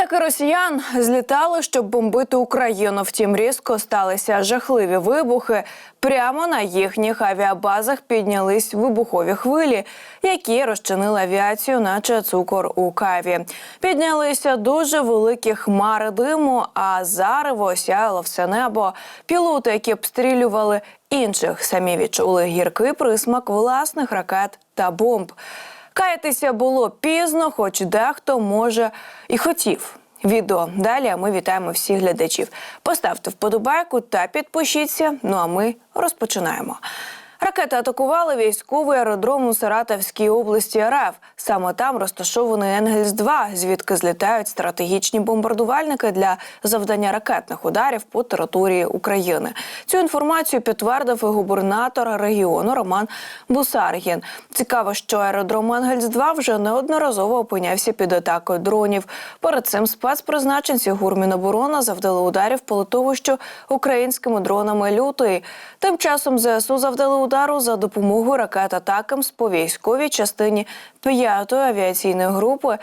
Літаки росіян злітали, щоб бомбити Україну. Втім, різко сталися жахливі вибухи. Прямо на їхніх авіабазах піднялись вибухові хвилі, які розчинили авіацію, наче цукор у каві. Піднялися дуже великі хмари диму, а зарево осяяло все небо. Пілоти, які обстрілювали інших, самі відчули гіркий присмак власних ракет та бомб. Каятися було пізно, хоч дехто може і хотів. Відео далі. Ми вітаємо всіх глядачів. Поставте вподобайку та підпишіться. Ну а ми розпочинаємо. Ракети атакували військовий аеродром у Саратовській області РФ. Саме там розташований Енгельс 2 звідки злітають стратегічні бомбардувальники для завдання ракетних ударів по території України. Цю інформацію підтвердив і губернатор регіону Роман Бусаргін. Цікаво, що аеродром Енгельс 2 вже неодноразово опинявся під атакою дронів. Перед цим спецпризначенці гурміноборона завдали ударів по литовищу українськими дронами лютий. Тим часом ЗСУ завдали удару за допомогою ракет атакам по військовій частині 5-ї авіаційної групи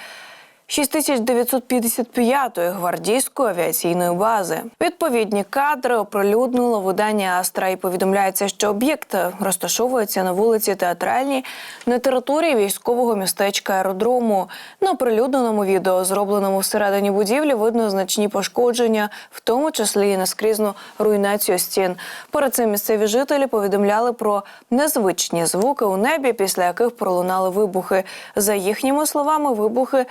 6955-ї гвардійської авіаційної бази. Відповідні кадри оприлюднило видання Астра і повідомляється, що об'єкт розташовується на вулиці Театральній на території військового містечка аеродрому. На оприлюдненому відео, зробленому всередині будівлі, видно значні пошкодження, в тому числі і наскрізну руйнацію стін. Перед цим місцеві жителі повідомляли про незвичні звуки у небі, після яких пролунали вибухи. За їхніми словами, вибухи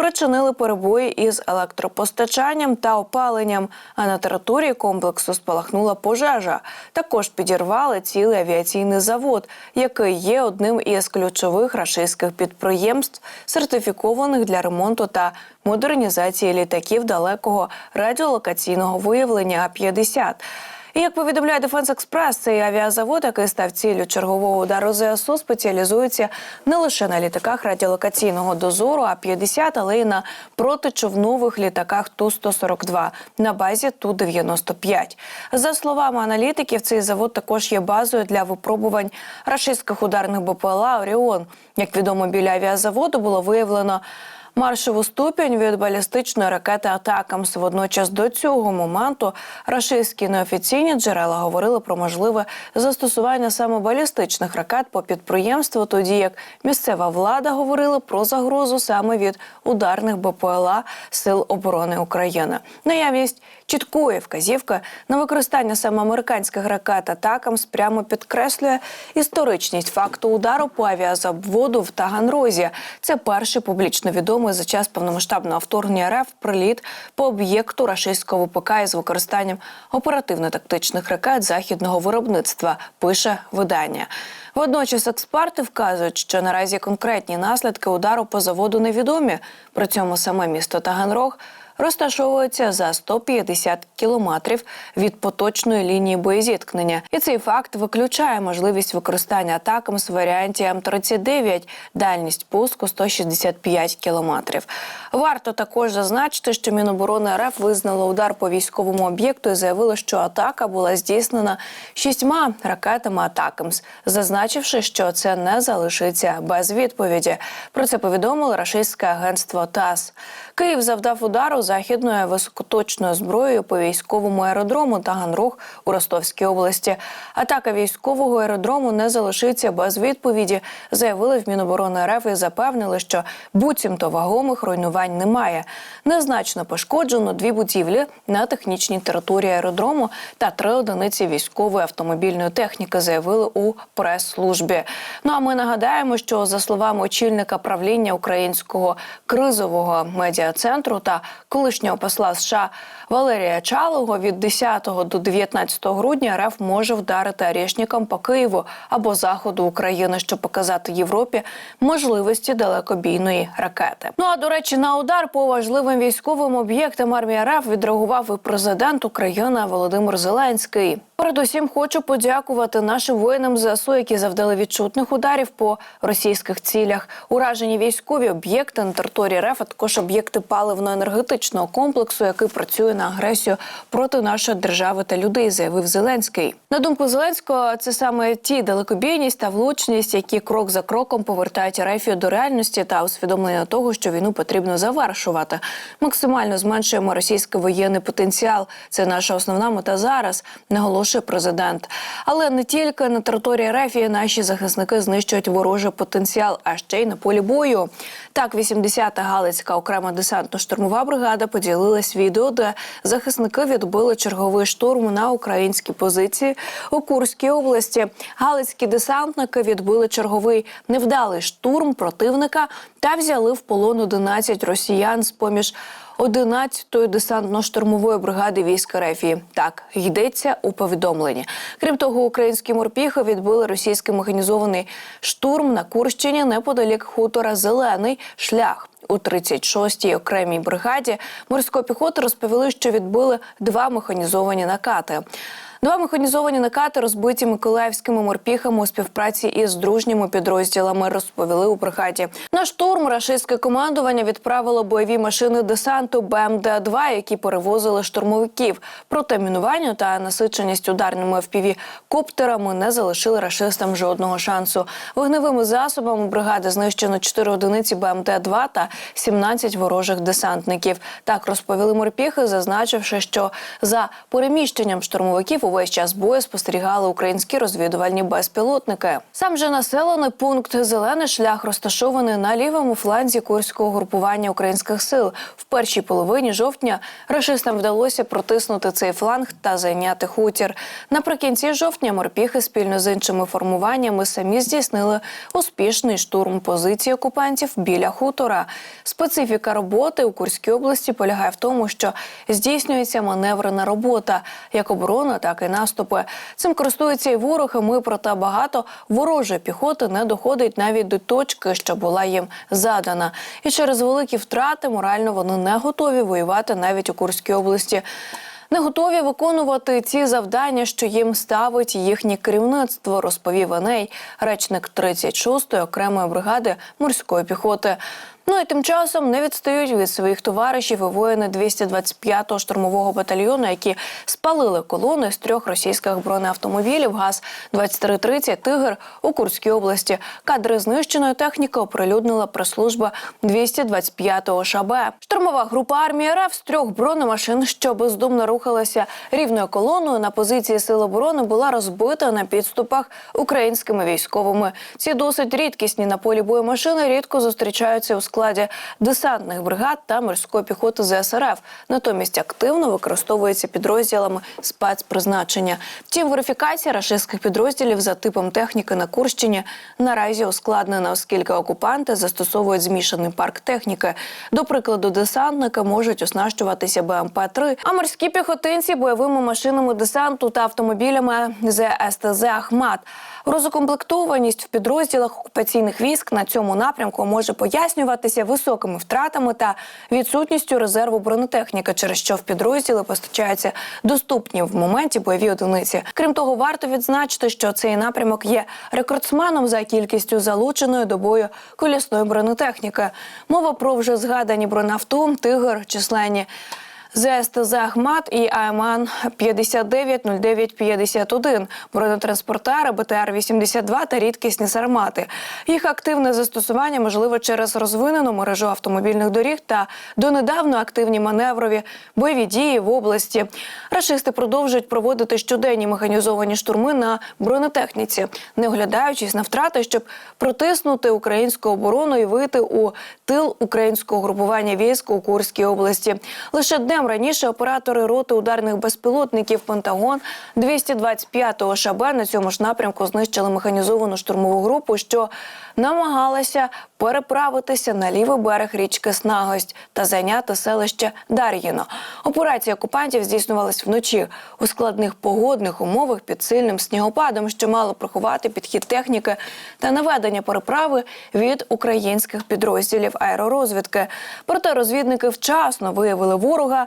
спричинили перебої із електропостачанням та опаленням. А на території комплексу спалахнула пожежа. Також підірвали цілий авіаційний завод, який є одним із ключових рашистських підприємств, сертифікованих для ремонту та модернізації літаків далекого радіолокаційного виявлення А-50. І як повідомляє Дефенс Експрес, цей авіазавод, який став ціллю чергового удару ЗСУ, спеціалізується не лише на літаках радіолокаційного дозору, а 50 але й на протичовнових літаках Ту-142 на базі Ту-95. За словами аналітиків, цей завод також є базою для випробувань рашистських ударних БПЛА Оріон. Як відомо, біля авіазаводу було виявлено. Маршову ступінь від балістичної ракети Атакамс. Водночас до цього моменту рашистські неофіційні джерела говорили про можливе застосування саме балістичних ракет по підприємству, тоді як місцева влада говорила про загрозу саме від ударних БПЛА Сил оборони України. Наявність чіткої вказівки на використання саме американських ракет Атакамс прямо підкреслює історичність факту удару по авіазаводу в Таганрозі. Це перший публічно відомий за час повномасштабного вторгнення РФ приліт по об'єкту рашистського ВПК із використанням оперативно-тактичних ракет західного виробництва. Пише видання. Водночас експерти вказують, що наразі конкретні наслідки удару по заводу невідомі. При цьому саме місто Таганрог розташовується за 150 кілометрів від поточної лінії боєзіткнення, і цей факт виключає можливість використання атакам з варіанті М-39, дальність пуску 165 кілометрів. Варто також зазначити, що Міноборони РФ визнало удар по військовому об'єкту і заявило, що атака була здійснена шістьма ракетами Атакамс, зазначивши, що це не залишиться без відповіді. Про це повідомило рашистське агентство ТАСС. Київ завдав удару західною високоточною зброєю по військовому аеродрому Таганрог у Ростовській області. Атака військового аеродрому не залишиться без відповіді. Заявили в Міноборони РФ і запевнили, що буцімто вагомих руйнувань немає. Незначно пошкоджено дві будівлі на технічній території аеродрому та три одиниці військової автомобільної техніки. Заявили у прес-службі. Ну а ми нагадаємо, що за словами очільника правління українського кризового медіа-центру та колишнього посла США Валерія Чалого від 10 до 19 грудня РФ може вдарити арешникам по Києву або заходу України, щоб показати Європі можливості далекобійної ракети. Ну а до речі, на удар по важливим військовим об'єктам армії РФ відреагував і президент України Володимир Зеленський. Передусім хочу подякувати нашим воїнам ЗСУ, які завдали відчутних ударів по російських цілях. Уражені військові об'єкти на території РФ, а також об'єкти паливно-енергетичного комплексу, який працює на агресію проти нашої держави та людей, заявив Зеленський. На думку Зеленського, це саме ті далекобійність та влучність, які крок за кроком повертають Рефію до реальності та усвідомлення того, що війну потрібно завершувати. Максимально зменшуємо російський воєнний потенціал. Це наша основна мета зараз, наголошує президент. Але не тільки на території Рефії наші захисники знищують ворожий потенціал, а ще й на полі бою. Так, 80-та Галицька окрема десантно-штурмова бригада поділилась відео, де захисники відбили черговий штурм на українські позиції у Курській області. Галицькі десантники відбили черговий невдалий штурм противника та взяли в полон 11 росіян з поміж 11-ї десантно-штурмової бригади військ Рефії. Так йдеться у повідомленні. Крім того, українські морпіхи відбили російський механізований штурм на Курщині неподалік хутора Зелений шлях. У 36-й окремій бригаді морської піхоти розповіли, що відбили два механізовані накати. Два механізовані накати розбиті миколаївськими морпіхами у співпраці із дружніми підрозділами. Розповіли у бригаді. На штурм рашистське командування відправило бойові машини десанту БМД-2, які перевозили штурмовиків. Проте мінуванню та насиченість ударними fpv коптерами не залишили рашистам жодного шансу. Вогневими засобами бригади знищено 4 одиниці БМД-2 та 17 ворожих десантників. Так розповіли морпіхи, зазначивши, що за переміщенням штурмовиків увесь час бою спостерігали українські розвідувальні безпілотники. Сам же населений пункт Зелений шлях розташований на лівому фланзі курського групування українських сил. В першій половині жовтня рашистам вдалося протиснути цей фланг та зайняти хутір. Наприкінці жовтня морпіхи спільно з іншими формуваннями самі здійснили успішний штурм позиції окупантів біля хутора. Специфіка роботи у Курській області полягає в тому, що здійснюється маневрена робота, як оборона, так і наступи. Цим користується і ворог. і Ми проте багато ворожої піхоти не доходить навіть до точки, що була їм задана. І через великі втрати морально вони не готові воювати навіть у Курській області. Не готові виконувати ці завдання, що їм ставить їхнє керівництво, розповів Еней, речник 36-ї окремої бригади морської піхоти. Ну і тим часом не відстають від своїх товаришів і воїни 225-го штурмового батальйону, які спалили колони з трьох російських бронеавтомобілів ГАЗ-2330 «Тигр» у Курській області. Кадри знищеної техніки оприлюднила прес-служба 225-го ШАБ. Штурмова група армії РФ з трьох бронемашин, що бездумно рухалася рівною колоною на позиції сил оборони, була розбита на підступах українськими військовими. Ці досить рідкісні на полі бою машини рідко зустрічаються у складі десантних бригад та морської піхоти ЗСРФ. Натомість активно використовується підрозділами спецпризначення. Втім, верифікація рашистських підрозділів за типом техніки на Курщині наразі ускладнена, оскільки окупанти застосовують змішаний парк техніки. До прикладу, десантники можуть оснащуватися БМП-3, а морські піхотинці бойовими машинами десанту та автомобілями ЗСТЗ Ахмат. Розукомплектованість в підрозділах окупаційних військ на цьому напрямку може пояснюватися високими втратами та відсутністю резерву бронетехніки, через що в підрозділи постачаються доступні в моменті бойові одиниці. Крім того, варто відзначити, що цей напрямок є рекордсменом за кількістю залученої до бою колісної бронетехніки. Мова про вже згадані бронавту, тигр, численні. ЗСТЗ «Ахмат» і АМАН 590951, бронетранспортери БТР-82 та рідкісні сармати. Їх активне застосування можливо через розвинену мережу автомобільних доріг та донедавно активні маневрові бойові дії в області. Рашисти продовжують проводити щоденні механізовані штурми на бронетехніці, не оглядаючись на втрати, щоб протиснути українську оборону і вийти у тил українського групування військ у Курській області. Лише днем раніше оператори роти ударних безпілотників Пентагон 225-го ШАБ на цьому ж напрямку знищили механізовану штурмову групу, що намагалася переправитися на лівий берег річки Снагость та зайняти селище Дар'їно. Операція окупантів здійснювалась вночі у складних погодних умовах під сильним снігопадом, що мало приховати підхід техніки та наведення переправи від українських підрозділів аеророзвідки. Проте розвідники вчасно виявили ворога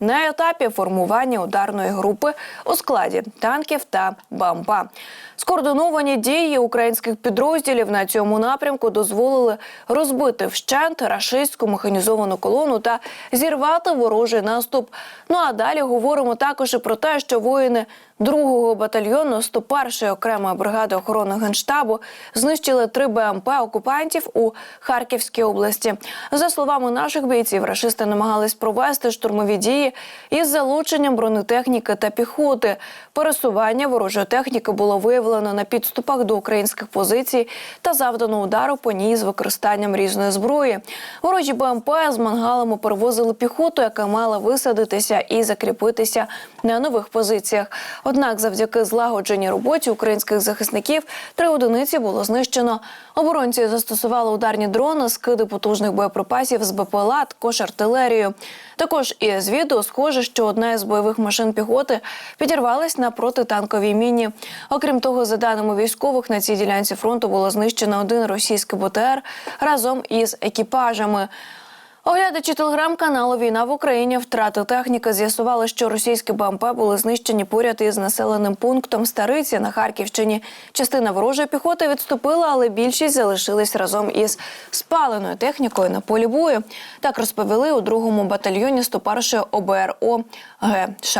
на етапі формування ударної групи у складі танків та БАМПа. Скоординовані дії українських підрозділів на цьому напрямку дозволили розбити вщент рашистську механізовану колону та зірвати ворожий наступ. Ну а далі говоримо також і про те, що воїни 2-го батальйону 101-ї окремої бригади охорони генштабу знищили три БМП окупантів у Харківській області. За словами наших бійців, рашисти намагались провести штурмові дії із залученням бронетехніки та піхоти. Пересування ворожої техніки було виявлено на підступах до українських позицій та завдано удару по ній з використанням різної зброї. Ворожі БМП з мангалами перевозили піхоту, яка мала висадитися і закріпитися на нових позиціях. Однак, завдяки злагодженій роботі українських захисників три одиниці було знищено. Оборонці застосували ударні дрони, скиди потужних боєприпасів з БПЛА, також артилерію. Також із відео схоже, що одна із бойових машин піхоти підірвалась на протитанковій міні. Окрім того, за даними військових, на цій ділянці фронту було знищено один російський БТР разом із екіпажами. Оглядачі телеграм-каналу Війна в Україні втрати техніки з'ясували, що російські БМП були знищені поряд із населеним пунктом Стариці на Харківщині. Частина ворожої піхоти відступила, але більшість залишились разом із спаленою технікою на полі бою. Так розповіли у другому батальйоні 101-ї ОБРО ГШ.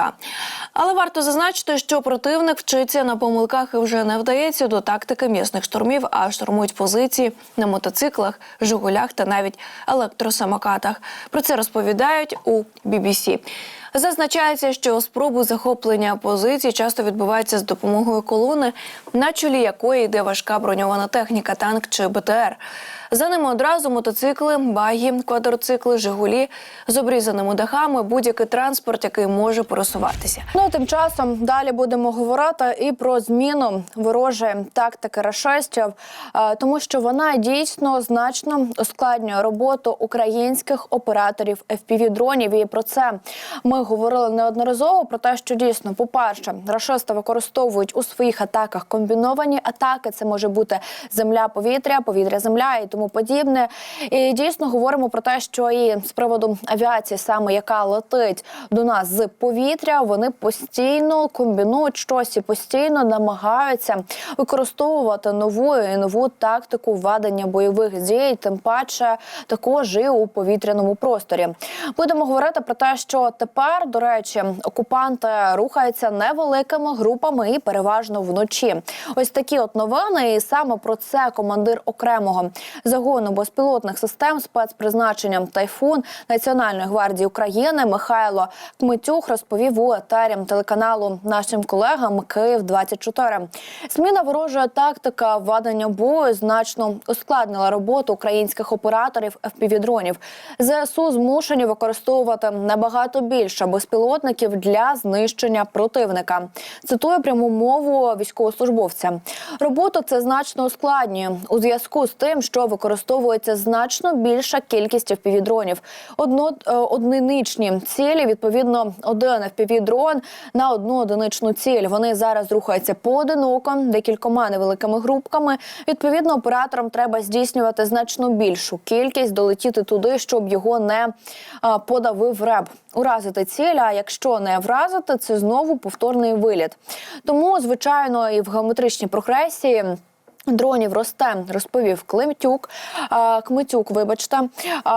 Але варто зазначити, що противник вчиться на помилках і вже не вдається до тактики м'ясних штурмів, а штурмують позиції на мотоциклах, жигулях та навіть електросамокатах. Про це розповідають у BBC. Зазначається, що спроби захоплення позицій часто відбуваються з допомогою колони, на чолі якої йде важка броньована техніка, танк чи БТР. За ними одразу мотоцикли, багі, квадроцикли, жигулі з обрізаними дахами, будь-який транспорт, який може пересуватися. Ну тим часом далі будемо говорити і про зміну ворожої тактики рашистів, е, тому що вона дійсно значно ускладнює роботу українських операторів fpv дронів. І про це ми говорили неодноразово. Про те, що дійсно, по перше, рашисти використовують у своїх атаках комбіновані атаки. Це може бути земля-повітря, повітря-земля і тому подібне. І дійсно говоримо про те, що і з приводу авіації, саме яка летить до нас з повітря, вони постійно комбінують щось і постійно намагаються використовувати нову і нову тактику ведення бойових дій, тим паче також і у повітряному просторі. Будемо говорити про те, що тепер, до речі, окупанти рухаються невеликими групами і переважно вночі. Ось такі от новини, і саме про це командир окремого загону безпілотних систем спецпризначенням Тайфун Національної гвардії України Михайло Кмитюх розповів у етері телеканалу нашим колегам Київ 24 Зміна ворожої тактики ведення бою значно ускладнила роботу українських операторів FPV-дронів. ЗСУ змушені використовувати набагато більше безпілотників для знищення противника. Цитую пряму мову військовослужбовця. Роботу це значно ускладнює у зв'язку з тим, що використовується значно більша кількість FPV-дронів. Одно е, одиничні цілі, відповідно, один FPV-дрон на одну одиничну ціль. Вони зараз рухаються поодиноко, декількома невеликими групками. Відповідно, операторам треба здійснювати значно більшу кількість, долетіти туди, щоб його не подавив реб. Уразити ціль, а якщо не вразити, це знову повторний виліт. Тому, звичайно, і в геометричній прогресії. Дронів росте, розповів Климтюк, Кмитюк, вибачте.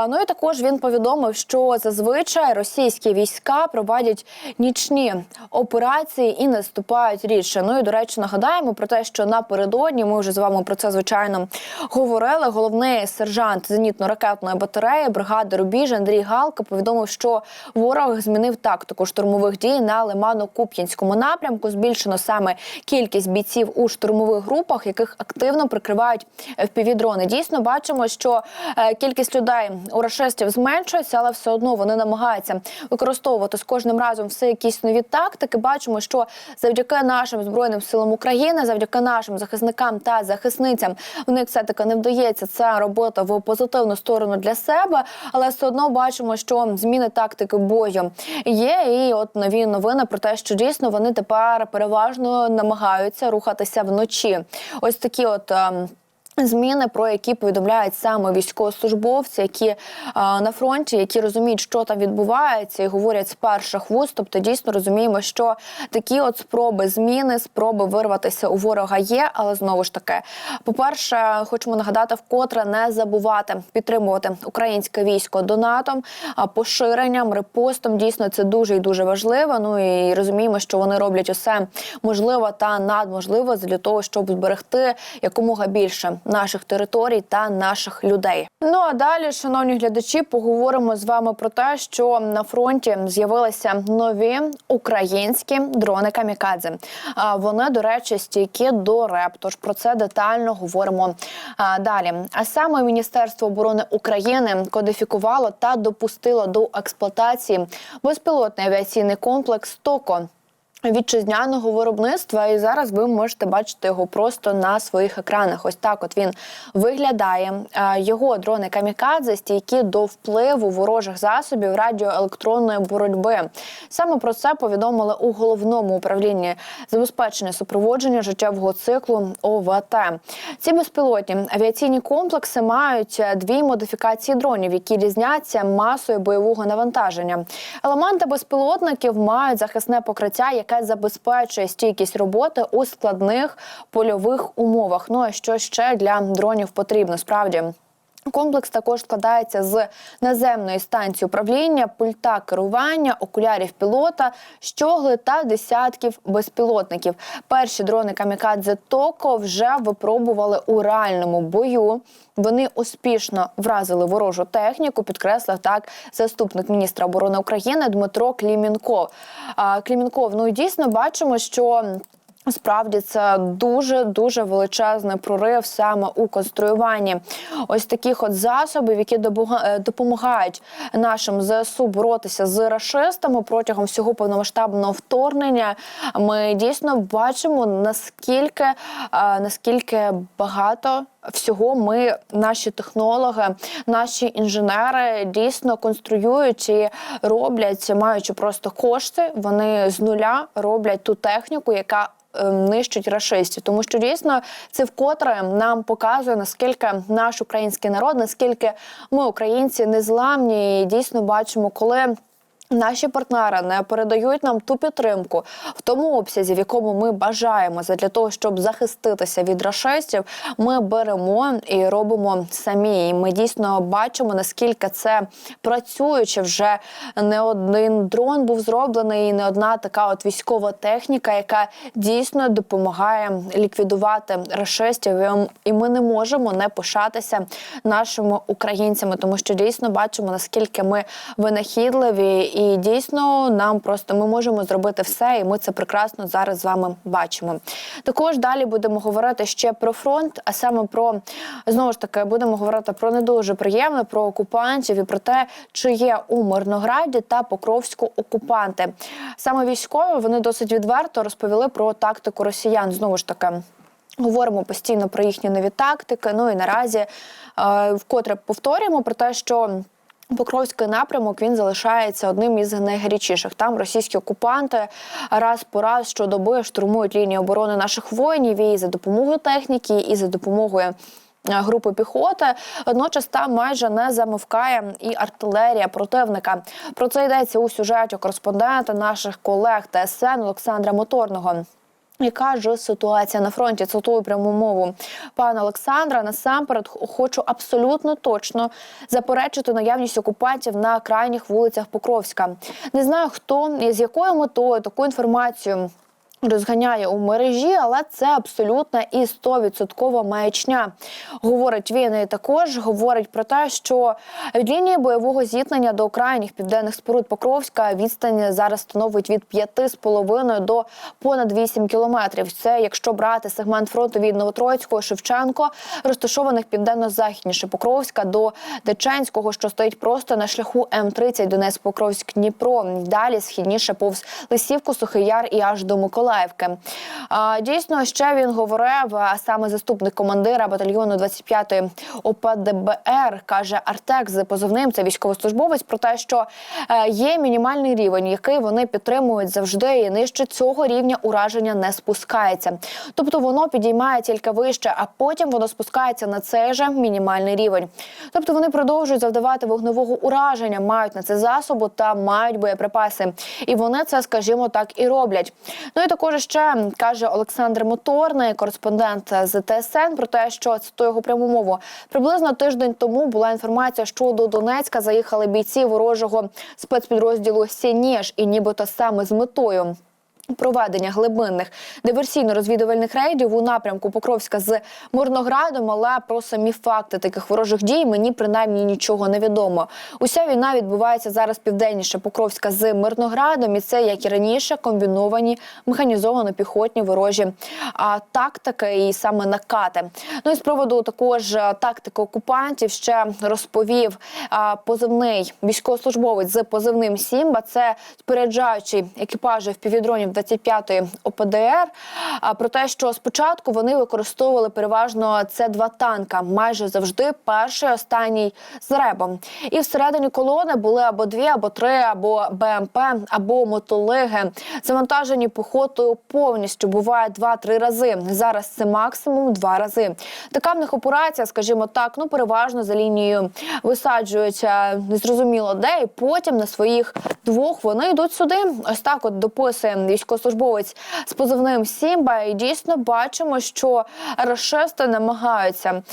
Ну і також він повідомив, що зазвичай російські війська проводять нічні операції і наступають рідше. Ну і до речі, нагадаємо про те, що напередодні ми вже з вами про це звичайно говорили. Головний сержант зенітно-ракетної батареї бригади Рубіж Андрій Галка повідомив, що ворог змінив тактику штурмових дій на Лимано-Куп'янському напрямку. Збільшено саме кількість бійців у штурмових групах, яких активно прикривають FPV-дрони. Дійсно, бачимо, що е, кількість людей у рашистів зменшується, але все одно вони намагаються використовувати з кожним разом все якісь нові тактики. Бачимо, що завдяки нашим збройним силам України, завдяки нашим захисникам та захисницям, в них все таки не вдається ця робота в позитивну сторону для себе, але все одно бачимо, що зміни тактики бою є. І от нові новини про те, що дійсно вони тепер переважно намагаються рухатися вночі. Ось такі от. Зміни, про які повідомляють саме військовослужбовці, які е, на фронті, які розуміють, що там відбувається, і говорять з перших вуст. Тобто дійсно розуміємо, що такі от спроби зміни, спроби вирватися у ворога є. Але знову ж таки, по-перше, хочемо нагадати, вкотре не забувати підтримувати українське військо донатом, а поширенням, репостом. Дійсно, це дуже і дуже важливо. Ну і розуміємо, що вони роблять усе можливе та надможливе для того, щоб зберегти якомога більше наших територій та наших людей. Ну а далі, шановні глядачі, поговоримо з вами про те, що на фронті з'явилися нові українські дрони камікадзе. А вони, до речі, стійкі до РЕП. Тож про це детально говоримо далі. А саме Міністерство оборони України кодифікувало та допустило до експлуатації безпілотний авіаційний комплекс ТОКО вітчизняного виробництва, і зараз ви можете бачити його просто на своїх екранах. Ось так от він виглядає. Е, Його дрони камікадзе стійкі до впливу ворожих засобів радіоелектронної боротьби. Саме про це повідомили у головному управлінні забезпечення супроводження життєвого циклу ОВТ. Ці безпілотні авіаційні комплекси мають е, дві модифікації дронів, які різняться масою бойового навантаження. Елементи безпілотників мають захисне покриття, яке забезпечує стійкість роботи у складних польових умовах. Ну а що ще для дронів потрібно справді? Комплекс також складається з наземної станції управління, пульта керування, окулярів пілота, щогли та десятків безпілотників. Перші дрони камікадзе Токо вже випробували у реальному бою. Вони успішно вразили ворожу техніку. Підкреслив так заступник міністра оборони України Дмитро Клімінков. Клімінков, ну і дійсно бачимо, що. Справді це дуже дуже величезний прорив саме у конструюванні ось таких от засобів, які е, допомагають нашим ЗСУ боротися з рашистами протягом всього повномасштабного вторгнення. Ми дійсно бачимо наскільки е, наскільки багато. Всього ми, наші технологи, наші інженери дійсно конструюють і роблять, маючи просто кошти, вони з нуля роблять ту техніку, яка нищить рашистів, тому що дійсно це вкотре нам показує наскільки наш український народ, наскільки ми, українці, незламні, і дійсно бачимо, коли. Наші партнери не передають нам ту підтримку в тому обсязі, в якому ми бажаємо для того, щоб захиститися від рашистів. Ми беремо і робимо самі. І ми дійсно бачимо наскільки це працююче. Вже не один дрон був зроблений, і не одна така от військова техніка, яка дійсно допомагає ліквідувати рашистів. І ми не можемо не пишатися нашими українцями, тому що дійсно бачимо наскільки ми винахідливі. І дійсно нам просто ми можемо зробити все, і ми це прекрасно зараз з вами бачимо. Також далі будемо говорити ще про фронт, а саме про знову ж таки будемо говорити про не дуже приємне, про окупантів і про те, чи є у Мирнограді та Покровську окупанти. Саме військові вони досить відверто розповіли про тактику росіян. Знову ж таки. Говоримо постійно про їхні нові тактики. Ну і наразі е, вкотре повторюємо про те, що Покровський напрямок він залишається одним із найгарячіших. Там російські окупанти раз по раз щодоби штурмують лінію оборони наших воїнів і за допомогою техніки, і за допомогою. е, Групи піхоти водночас там майже не замовкає і артилерія противника. Про це йдеться у сюжеті кореспондента наших колег ТСН Олександра Моторного. Яка ж ситуація на фронті? Цитую пряму мову пана Олександра. Насамперед хочу абсолютно точно заперечити наявність окупантів на крайніх вулицях Покровська. Не знаю хто з якою метою таку інформацію. Розганяє у мережі, але це абсолютна і 100% маячня. Говорить він і також говорить про те, що від лінії бойового зіткнення до крайніх південних споруд Покровська відстань зараз становить від 5,5 до понад 8 кілометрів. Це якщо брати сегмент фронту від Новотроїцького, Шевченко, розташованих південно-західніше Покровська до Деченського, що стоїть просто на шляху М30 Донець Покровськ Дніпро. Далі східніше повз Лисівку, Сухий Яр і аж до Миколаївки. Миколаївки. Дійсно, ще він говорив, а саме заступник командира батальйону 25-ї ОПДБР, каже Артек з позивним, це військовослужбовець, про те, що е, є мінімальний рівень, який вони підтримують завжди, і нижче цього рівня ураження не спускається. Тобто воно підіймає тільки вище, а потім воно спускається на цей же мінімальний рівень. Тобто вони продовжують завдавати вогневого ураження, мають на це засобу та мають боєприпаси. І вони це, скажімо так, і роблять. Ну і також ще каже Олександр Моторний, кореспондент з ТСН, про те, що цитую його пряму мову. Приблизно тиждень тому була інформація, що до Донецька заїхали бійці ворожого спецпідрозділу Сініж, і нібито саме з метою. Проведення глибинних диверсійно-розвідувальних рейдів у напрямку Покровська з Мирноградом, але про самі факти таких ворожих дій мені принаймні нічого не відомо. Уся війна відбувається зараз південніше Покровська з Мирноградом, і це як і раніше комбіновані механізовано-піхотні ворожі а, тактики і саме накати. Ну і з приводу також тактики окупантів ще розповів а, позивний військовослужбовець з позивним Сімба. Це споряджаючий екіпажі впівдронів 25-ї ОПДР. Про те, що спочатку вони використовували переважно це два танка, майже завжди перший, останній з ребом. І всередині колони були або дві, або три, або БМП, або мотолиги, завантажені піхотою повністю. Буває два-три рази. Зараз це максимум два рази. Така в них операція, скажімо так, ну переважно за лінією висаджують е, незрозуміло де, і потім на своїх двох вони йдуть сюди. Ось так, от дописує військовослужбовець з позивним Сімба. І дійсно бачимо, що рашисти намагаються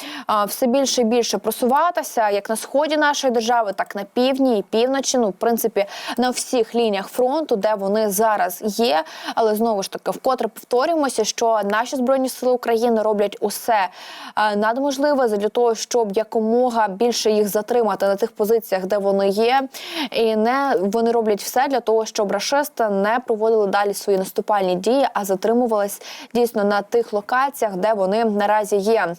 все більше і більше просуватися як на сході нашої держави, так на півдні і півночі. Ну, в принципі, на всіх лініях фронту, де вони зараз є. Але знову ж таки, вкотре повторюємося, що наші збройні сили України роблять усе надможливе для того, щоб якомога більше їх затримати на тих позиціях, де вони є, і не вони роблять все для того, щоб рашисти не проводили далі свої наступальні дії, а затримувались дійсно на тих локаціях, де вони наразі є.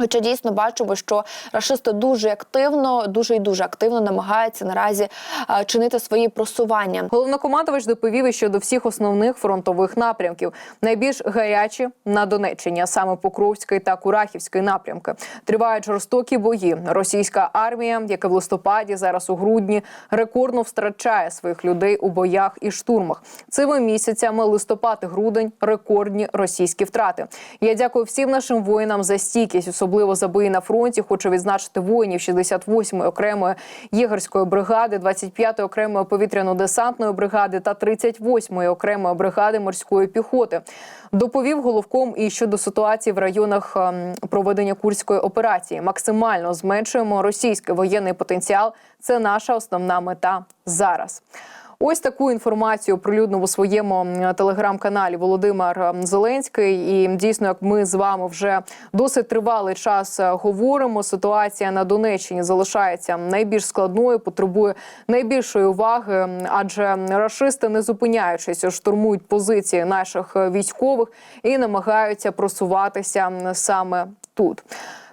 Хоча дійсно бачимо, що рашисти дуже активно, дуже і дуже активно намагаються наразі чинити свої просування. Головнокомандувач доповів щодо всіх основних фронтових напрямків. Найбільш гарячі на Донеччині, а саме Покровський та Курахівський напрямки. Тривають жорстокі бої. Російська армія, яка в листопаді, зараз у грудні, рекордно втрачає своїх людей у боях і штурмах. Цими місяцями листопад і грудень рекордні російські втрати. Я дякую всім нашим воїнам за стійкість, особливо за бої на фронті. Хочу відзначити воїнів 68-ї окремої єгерської бригади, 25-ї окремої повітряно-десантної бригади та 38-ї окремої бригади морської піхоти. Доповів головком і щодо ситуації в районах ем, проведення курської операції. Максимально зменшуємо російський воєнний потенціал. Це наша основна мета зараз. Ось таку інформацію оприлюднив у своєму телеграм-каналі Володимир Зеленський. І дійсно, як ми з вами вже досить тривалий час е, говоримо, ситуація на Донеччині залишається найбільш складною, потребує найбільшої уваги, адже рашисти, не зупиняючись, штурмують позиції наших е, військових і намагаються просуватися саме тут.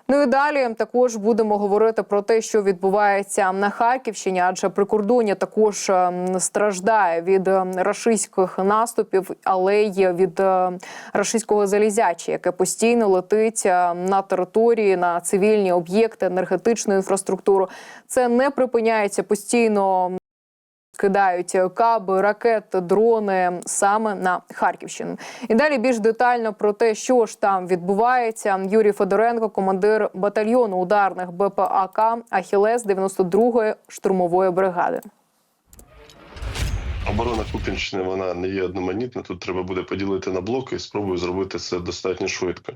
Ну і далі також будемо говорити про те, що відбувається на Харківщині, адже прикордоння також ем, страждає від ем, рашистських наступів, але й від е, рашистського залізяча, яке постійно летить е, на території, на цивільні об'єкти, енергетичну інфраструктуру. Це не припиняється постійно. Кидають каби, ракети, дрони саме на Харківщину. І далі більш детально про те, що ж там відбувається. Юрій Федоренко, командир батальйону ударних БПАК Ахілес 92-ї штурмової бригади. Оборона Куп'янщини вона не є одноманітна. Тут треба буде поділити на блоки і спробую зробити це достатньо швидко.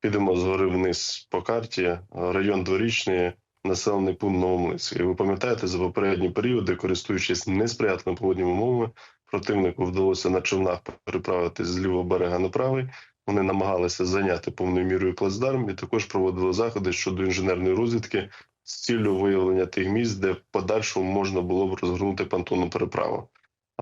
Підемо згори вниз по карті. Район дворічний, населений пункт Новомлинський. Ви пам'ятаєте, за попередні періоди, користуючись несприятливими погодніми умовами, противнику вдалося на човнах переправитись з лівого берега на правий. Вони намагалися зайняти повною мірою плацдарм і також проводили заходи щодо інженерної розвідки з ціллю виявлення тих місць, де в подальшому можна було б розгорнути понтонну переправу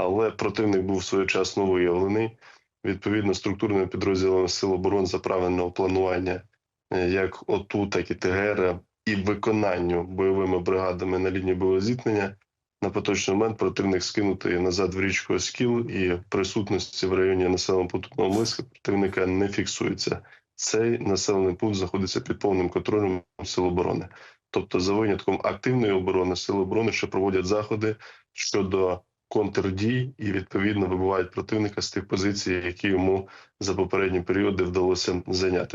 але противник був своєчасно виявлений. Відповідно, структурними підрозділами Сил оборони за правильного планування е, як ОТУ, так і ТГР, і виконанню бойовими бригадами на лінії бойового зіткнення На поточний момент противник скинутий назад в річку Оскіл і присутності в районі населеного пункту Новомлиська противника не фіксується. Цей населений пункт знаходиться під повним контролем Сил оборони. Тобто, за винятком активної оборони, сили оборони ще проводять заходи щодо контрдій і відповідно вибивають противника з тих позицій, які йому за попередні періоди вдалося зайняти.